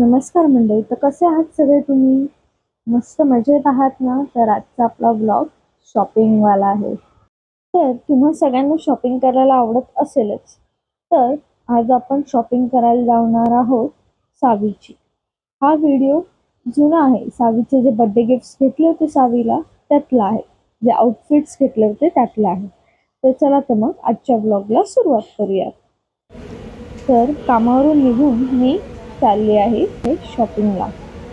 नमस्कार मंडळी तर कसे आहात सगळे तुम्ही? मस्त मजेत आहात ना? तर आजचा आपला ब्लॉग शॉपिंगवाला आहे. तर तुम्हा सगळ्यांना शॉपिंग करायला आवडत असेलच तर आज आपण शॉपिंग करायला जाणार आहोत सावीची. हा व्हिडिओ जुना आहे. सावीचे जे बड्डे गिफ्ट्स घेतले होते सावीला त्यातला आहे. जे आउटफिट्स घेतले होते त्यातला आहे. तर चला तर मग आजच्या ब्लॉगला सुरुवात करूयात. तर कामावरून निघून मी चालली आहे हे शॉपिंगला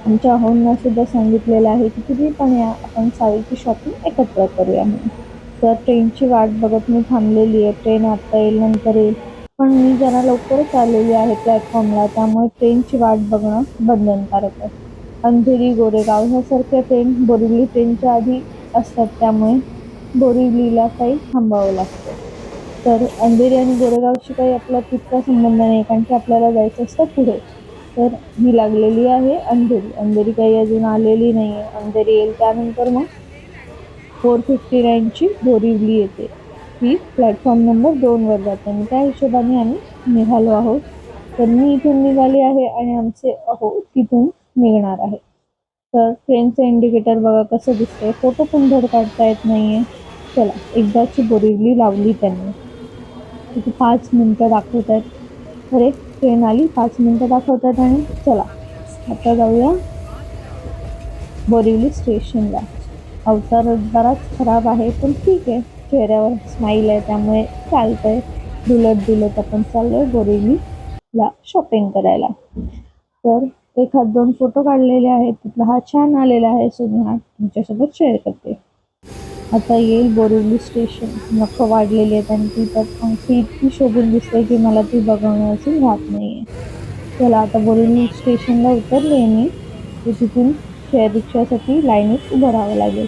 आमच्या अहोंना सुद्धा सांगितलेलं आहे की तुम्ही पण या आपण साडीची शॉपिंग एकत्र करूया म्हणून. तर ट्रेनची वाट बघत मी थांबलेली आहे. ट्रेन आत्ता येईल नंतर येईल. पण मी जरा लवकरच आलेली आहे प्लॅटफॉर्मला त्यामुळे ट्रेनची वाट बघणं बंधनकारक आहे. अंधेरी गोरेगाव ह्यासारख्या ट्रेन बोरिवली ट्रेनच्या आधी असतात. त्यामुळे बोरिवलीला काही थांबावं लागतं. तर अंधेरी आणि गोरेगावशी काही आपला तितका संबंध नाही कारण की आपल्याला जायचं असतं पुढे. तर ही लागलेली आहे अंधेरी. अंधेरी काही अजून आलेली नाही आहे अंधेरी येईल त्यानंतर मग फोर फिफ्टी नाईनची बोरिवली येते. ही प्लॅटफॉर्म नंबर दोनवर जाते. आणि त्या हिशोबाने आम्ही निघालो आहोत. तर मी इथून निघाली आहे आणि आमचे अहो तिथून निघणार आहे. तर ट्रेनचं इंडिकेटर बघा कसं दिसतंय. फोटो पण धड काढता येत नाही आहे चला एकदाची बोरिवली लावली त्यांनी. तिथे पाच मिनटं दाखवत आहेत. अरे ट्रेन आली. पाच मिनटं दाखवतात आणि चला. आता जाऊया बोरिवली स्टेशनला. अवतार बराच खराब आहे पण ठीक आहे. चेहऱ्यावर स्माईल आहे त्यामुळे चालतंय. डुलत डुलत आपण चाललोय बोरिवलीला शॉपिंग करायला. तर एखाद दोन फोटो काढलेले आहेत. तिथला हा छान आलेला आहे सो मी हा तुमच्यासोबत शेअर करते. आता येईल बोरिवली स्टेशन. नखं वाढलेली आहेत आणि ती तर ती इतकी शोभून दिसते की मला ती बघवण्याची राहत नाही आहे चला आता बोरिवली स्टेशनला उतरले मी. तर तिथून शेअर रिक्षासाठी लाईनीत उभं राहावं लागेल.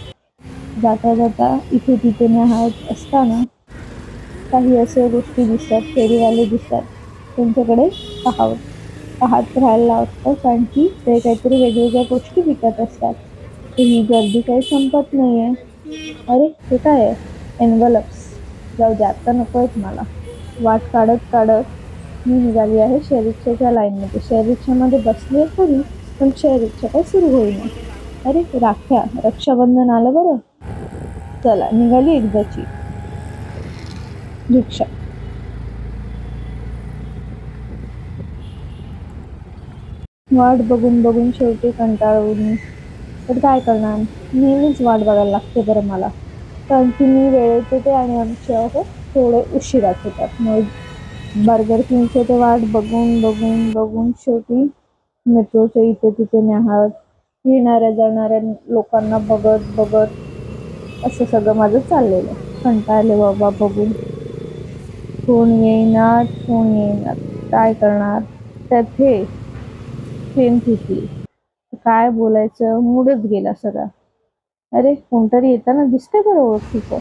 जाता जाता इथे तिथे न्याहत असताना काही अशा गोष्टी दिसतात फेरीवाले दिसतात. त्यांच्याकडे पाहावं. पाहत राहायला असतं कारण की ते काहीतरी वेगवेगळ्या गोष्टी विकत असतात. ही गर्दी काही संपत नाही आहे अरे हे काय आहे? एनवलप्स जाऊ द्या आत्ता नको आहेत मला. वाट काढत काढत मी निघाली आहे शेअर रिक्षाच्या लाईनमध्ये. शेअर रिक्षामध्ये बसली आहे खरी पण शेअर रिक्षा काय सुरू होईना. अरे राख्या रक्षाबंधन आलं बरं. चला निघाली एकदाची. रिक्षा वाट बघून बघून शेवटी कंटाळून पण तर काय करणार? नेहमीच वाट बघायला लागते बरं मला. कारण की मी वेळेत येते आणि आमचे अहो थोडे उशिराच होतात. मग बर्गर किंगचे ते वाट बघून बघून बघून शेवटी मेट्रोच्या इथे तिथे न्याहात येणाऱ्या जाणाऱ्या लोकांना बघत बघत असं सगळं माझं चाललेलं. कंटाळले बाबा बघून. कोण येणार कोण येणार? काय करणार? त्यात हे ट्रेन तुटली काय बोलायचं? मूडच गेला सगळा. अरे कोणतरी येताना दिसतंय बरं ओळखीचं.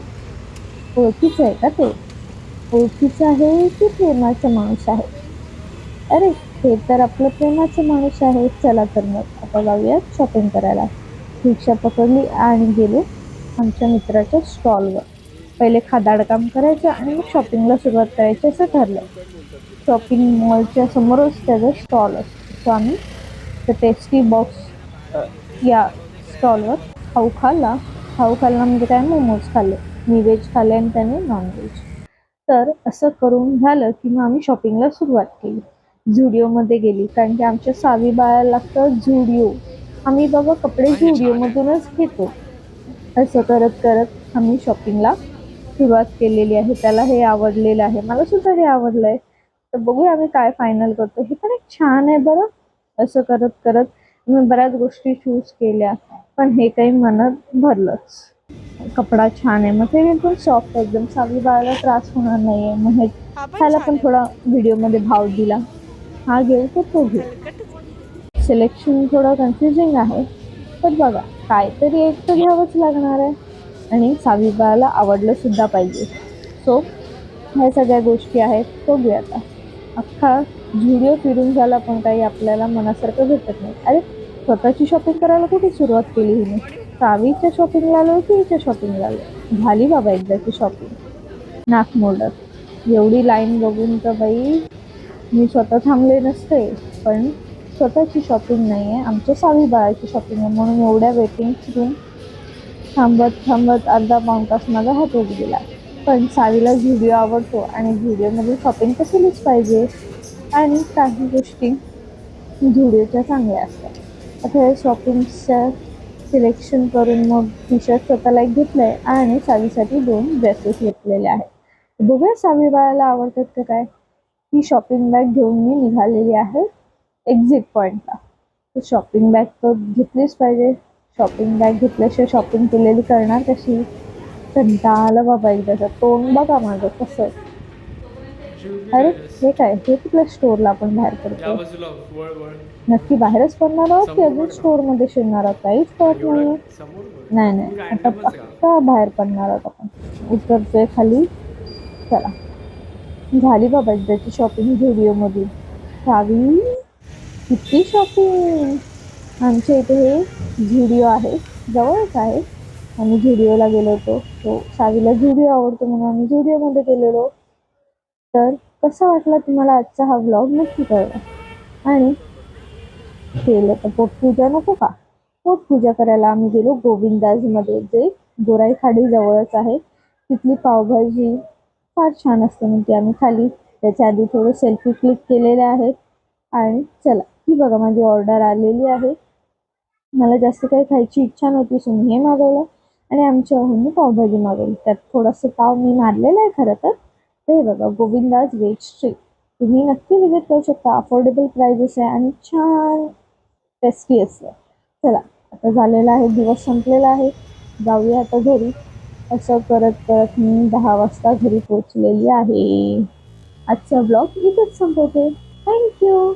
ओळखीचं आहे का ते? ओळखीचं आहे की प्रेमाचं माणूस आहे? अरे हे तर आपलं प्रेमाचं माणूस आहे. चला तर मग आता जाऊया शॉपिंग करायला. रिक्षा पकडली आणि गेलो आमच्या मित्राच्या स्टॉलवर पहिले खादाड काम करायचं आणि मग शॉपिंगला सुरुवात करायची असं ठरलं. शॉपिंग मॉलच्या समोरच त्याचा स्टॉल असतो. सो आम्ही तर टेस्टी बॉक्स या स्टॉलवर खाऊ खाल्ला. खाऊ खाल्ला म्हणजे काय? मोमोज खाल्ले. मी व्हेज खाल्ले आणि त्याने नॉनव्हेज तर असं करून झालं की मग आम्ही शॉपिंगला सुरुवात केली. झुडिओमध्ये गेली. कारण की आमच्या सावी बाळाला लागतं झुडिओ. आम्ही बाबा कपडे झुडिओमधूनच घेतो. असं करत करत आम्ही शॉपिंगला सुरुवात केलेली आहे. त्याला हे आवडलेलं आहे. मला सुद्धा हे आवडलं आहे तर बघूया आम्ही काय फायनल करतो. हे पण एक छान आहे बरं. असं करत करत मी बऱ्याच गोष्टी चूज केल्या पण हे काही मनात भरलंच. कपडा छान आहे मग ते पण सॉफ्ट एकदम सावी बाळाला त्रास होणार नाही आहे मग हे त्याला पण थोडा व्हिडिओमध्ये भाव दिला. हा घेऊ तर तो घेऊ? सिलेक्शन थोडं कन्फ्युजिंग आहे पण बघा काहीतरी एक तर घ्यावंच लागणार आहे. आणि सावी बाळाला आवडलं सुद्धा पाहिजे. सो ह्या सगळ्या गोष्टी आहेत बघूया आता. अख्खा झुडिओ फिरून झाला पण काही आपल्याला मनासारखं भेटत नाही. अरे स्वतःची शॉपिंग करायला कुठे सुरुवात केली हिने? सावीच्या शॉपिंगला आलो की हिच्या शॉपिंगला आलो? झाली बाबा एकदाची शॉपिंग नाक मोडत. एवढी लाईन बघून तर बाई मी स्वतः थांबले नसते पण स्वतःची शॉपिंग नाही आहे आमच्या सावी बाळाची शॉपिंग आहे म्हणून एवढ्या वेटिंग करून थांबत थांबत अर्धा पाऊण तास माझा हातच गेला पण सावीला व्हिडिओ आवडतो आणि व्हिडिओमध्ये शॉपिंग कसलीच पाहिजे. आणि काही गोष्टी व्हिडिओच्या चांगल्या असतात. आता शॉपिंगचं सिलेक्शन करून मग टी शर्ट स्वतःला एक घेतलं आहे आणि सावीसाठी दोन ड्रेसेस घेतलेले आहेत. बघूया सावी बाळाला आवडतात का काय? ही शॉपिंग बॅग घेऊन मी निघालेली आहे एक्झिट पॉईंटला तर शॉपिंग बॅग तर घेतलीच पाहिजे. शॉपिंग बॅग घेतल्याशिवाय शॉपिंग केलेली करणार कशी? कंटाळा बाबा एकदाचं तोंड बघा माझं कसं आहे. अरे हे काय? हे कुठल्या स्टोअरला आपण बाहेर वळ नक्की बाहेरच पडणार आहोत की अजून. स्टोअरमध्ये शिरणार आहोत? काहीच कळत नाही. नाही. आता? पक्का बाहेर पडणार आहोत आपण. उतरतोय खाली. चला. झाली बाबा एकदाची शॉपिंग व्हिडिओमधून सावी किती शॉपिंग आमच्या इथे हे झुडिओ आहे. जवळच आहे. आम्ही झुडिओला गेलो होतो. तो सावीला झुडिओ आवडतो म्हणून आम्ही झुडिओमध्ये गेलेलो. तर कसा वाटला तुम्हाला आजचा हा व्लॉग नक्की कळवा. आणि केलं तर पोटपूजा नको का? पोटपूजा करायला आम्ही गेलो गोविंदाजमध्ये जे गोराई खाडी जवळच आहे. तिथली पावभाजी फार छान असते म्हणजे आम्ही खाली. त्याच्या आधी थोडं सेल्फी क्लिक केलेले आहेत. आणि चला ही बघा माझी ऑर्डर आलेली आहे. मला जास्त काही खायची इच्छा नव्हती सो मी हे मागवलं. आणि आमच्या अहोंनी पावभाजी मागवली. त्यात थोडंसं ताव मी मारलेला आहे खरं तर. ते बघा गोविंदाज वेज स्ट्रीट तुम्ही नक्की विजिट करू शकता. अफोर्डेबल प्राइजेस आहे आणि छान टेस्टी असतं. चला आता झालेला आहे दिवस संपलेला आहे. जाऊया आता घरी. असं करत करत मी दहा वाजता घरी पोचलेली आहे. आजचा ब्लॉग इथंच संपवते. थँक्यू